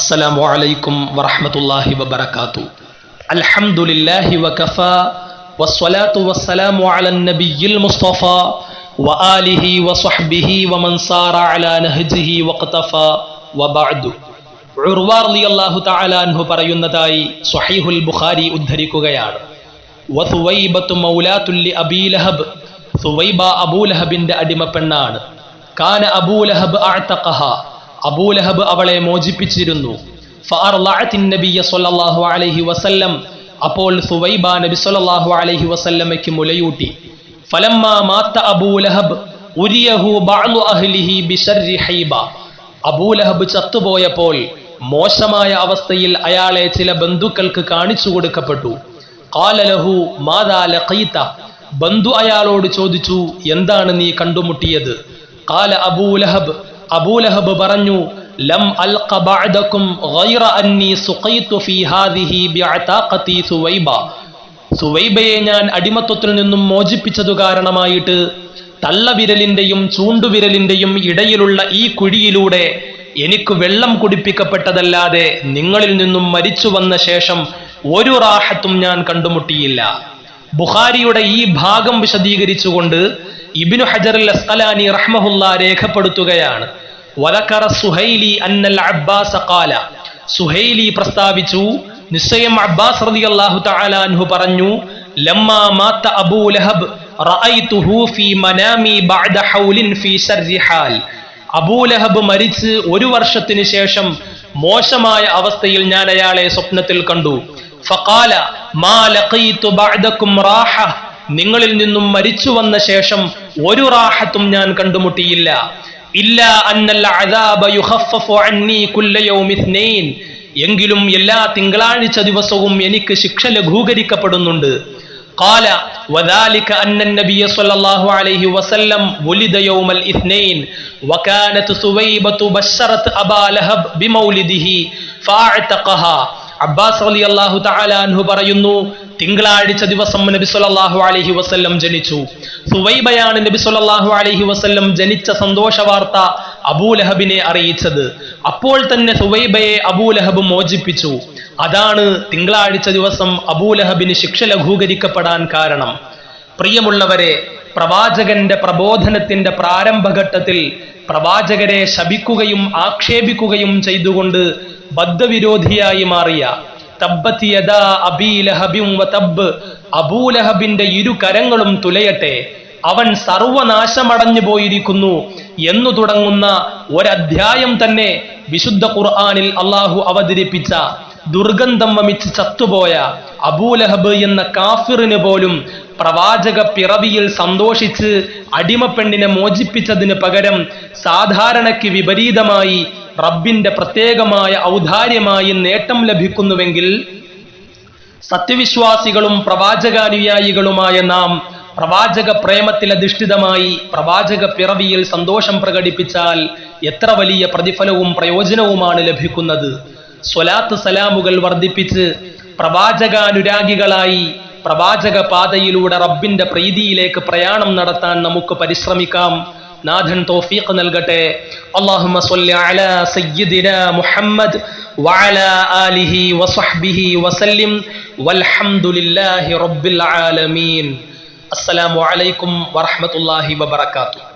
السلام عليكم ورحمة الله وبركاته الحمد لله وكفى والصلاة والسلام على النبي المصطفى وآله وصحبه ومن صار على نهجه واقتفى وبعد ഉർവാർ അള്ളാഹു താലാൻഹു പറയുന്നതായി സ്വഹീഹുൽ ബുഖാരി ഉദ്ധരിക്കുകയാണ് വസുവൈബത്തു മൗലാത്തുല്ലി അബീലഹബ് സുവൈബ അബൂലഹബിന്റെ അടിമപ്പെണ്ണാണ് കാന അബൂലഹബ് അഅ്തഖഹ അബൂലഹബ് അവളെ മോചിപ്പിച്ചിരുന്നു. അലൈഹി വസല്ലം. അപ്പോൾ സുവൈബ നബി സ്വല്ലല്ലാഹു അലൈഹി വസല്ലമയ്ക്ക് മുലയൂട്ടി. ഫലമ്മ മാത്ത അബൂലഹബ് അബൂലഹബ് ചത്തുപോയപ്പോൾ മോശമായ അവസ്ഥയിൽ അയാളെ ചില ബന്ധുക്കൾക്ക് കാണിച്ചു കൊടുക്കപ്പെട്ടു. കാലലഹു മാതാ ലഖീത? ബന്ധു അയാളോട് ചോദിച്ചു എന്താണ് നീ കണ്ടുമുട്ടിയത്? കാല അബൂലഹബ് അബൂലഹബ് പറഞ്ഞു ലം സുവൈബ. സുവൈബയെ ഞാൻ അടിമത്വത്തിൽ നിന്നും മോചിപ്പിച്ചതു കാരണമായിട്ട് തള്ളവിരലിന്റെയും ചൂണ്ടുവിരലിന്റെയും ഇടയിലുള്ള ഈ കുഴിയിലൂടെ എനിക്ക് വെള്ളം കുടിപ്പിക്കപ്പെട്ടതല്ലാതെ നിങ്ങളിൽ നിന്നും മരിച്ചു വന്ന ശേഷം ഒരു റാഹത്തും ഞാൻ കണ്ടുമുട്ടിയില്ല. ബുഖാരിയുടെ ഈ ഭാഗം വിശദീകരിച്ചുകൊണ്ട് ഇബിനു ഹജറുൽ അസ്കലാനി റഹ്മഹുല്ല രേഖപ്പെടുത്തുകയാണ്. വലക്കറ സുഹൈലി അന്നൽ അബ്ബാസ് ഖാല. സുഹൈലി പ്രസ്താവിച്ചു നിശ്ചയം അബ്ബാസ് റതി തആല അൻഹു പറഞ്ഞു ലമ്മ മാത്ത അബൂ ലഹബ് റഅയ്തുഹു ഫീ മനാമി ബഅദ ഹൗലിൻ ഫീ ശർരി ഹാൽ. അബൂ ലഹബ് മരിച്ച് ഒരു വർഷത്തിന് ശേഷം മോശമായ അവസ്ഥയിൽ ഞാൻ അയാളെ സ്വപ്നത്തിൽ കണ്ടു. ഫഖാല മാ ലഖീതു ബഅദകും റാഹ. നിങ്ങളിൽ നിന്നും മരിച്ചു വന്ന ശേഷം ഒരു റാഹത്തും ഞാൻ കണ്ടുമുട്ടിയില്ല. ഇല്ല അന്നൽ അദാബ യുഖഫഫു അന്നി കുല്ല യൗമി ഇത്നൈൻ എങ്കിലും എല്ലാ തിങ്കളാഴ്ച ദിവസവും എനിക്ക് ശിക്ഷ ലഘൂകരിക്കപ്പെടുന്നുണ്ട് قال وذلك أن النبي صلى الله عليه وسلم ولد يوم الاثنين وكانت ثويبة بشرت أبا لهب بمولده فاعتقها അബ്ബാസ് അലി അള്ളാഹു അൻഹു പറയുന്നു തിങ്കളാഴ്ച ദിവസം നബി സല്ലല്ലാഹു അലൈഹി വസല്ലം ജനിച്ചു സുവൈബയാണ് നബി സല്ലല്ലാഹു അലൈഹി വസല്ലം ജനിച്ച സന്തോഷ വാർത്ത അബൂലഹബിനെ അറിയിച്ചത്. അപ്പോൾ തന്നെ സുവൈബയെ അബൂലഹബ് മോചിപ്പിച്ചു. അതാണ് തിങ്കളാഴ്ച ദിവസം അബൂലഹബിന് ശിക്ഷ ലഘൂകരിക്കപ്പെടാൻ കാരണം. പ്രിയമുള്ളവരെ പ്രവാചകന്റെ പ്രബോധനത്തിന്റെ പ്രാരംഭഘട്ടത്തിൽ പ്രവാചകരെ ശപിക്കുകയും ആക്ഷേപിക്കുകയും ചെയ്തുകൊണ്ട് ബദ്ധവിരോധിയായി മാറിയ അബൂലഹബിന്റെ ഇരു കരങ്ങളും തുലയട്ടെ. അവൻ സർവനാശമടഞ്ഞു പോയിരിക്കുന്നു എന്നു തുടങ്ങുന്ന ഒരധ്യായം തന്നെ വിശുദ്ധ ഖുർആാനിൽ അള്ളാഹു അവതരിപ്പിച്ച ദുർഗന്ധം വമിച്ച് ചത്തുപോയ അബൂലഹബ് എന്ന കാഫിറിന് പോലും പ്രവാചക പിറവിയിൽ സന്തോഷിച്ച് അടിമപ്പെണ്ണിനെ മോചിപ്പിച്ചതിന് പകരം സാധാരണയ്ക്ക് വിപരീതമായി റബ്ബിന്റെ പ്രത്യേകമായ ഔദാര്യമായി നേട്ടം ലഭിക്കുന്നുവെങ്കിൽ സത്യവിശ്വാസികളും പ്രവാചകാനുയായികളുമായ നാം പ്രവാചക പ്രേമത്തിൽ അധിഷ്ഠിതമായി പ്രവാചക പിറവിയിൽ സന്തോഷം പ്രകടിപ്പിച്ചാൽ എത്ര വലിയ പ്രതിഫലവും പ്രയോജനവുമാണ് ലഭിക്കുന്നത്. സ്വലാത്ത് സലാമുകൾ വർദ്ധിപ്പിച്ച് പ്രവാചകാനുരാഗികളായി പ്രവാചക പാതയിലൂടെ റബ്ബിന്റെ പ്രീതിയിലേക്ക് പ്രയാണം നടത്താൻ നമുക്ക് പരിശ്രമിക്കാം. നാഥൻ തോഫീഖ് നൽകട്ടെ. അള്ളാഹുമ്മ സ്വല്ലി അലാ സയ്യിദിന മുഹമ്മദ് വഅലാ ആലിഹി വസഹ്ബിഹി വസല്ലിം. വൽഹംദുലില്ലാഹി റബ്ബിൽ ആലമീൻ. അസ്സലാമു അലൈക്കും വറഹ്മത്തുള്ളാഹി വബറകാതുഹു.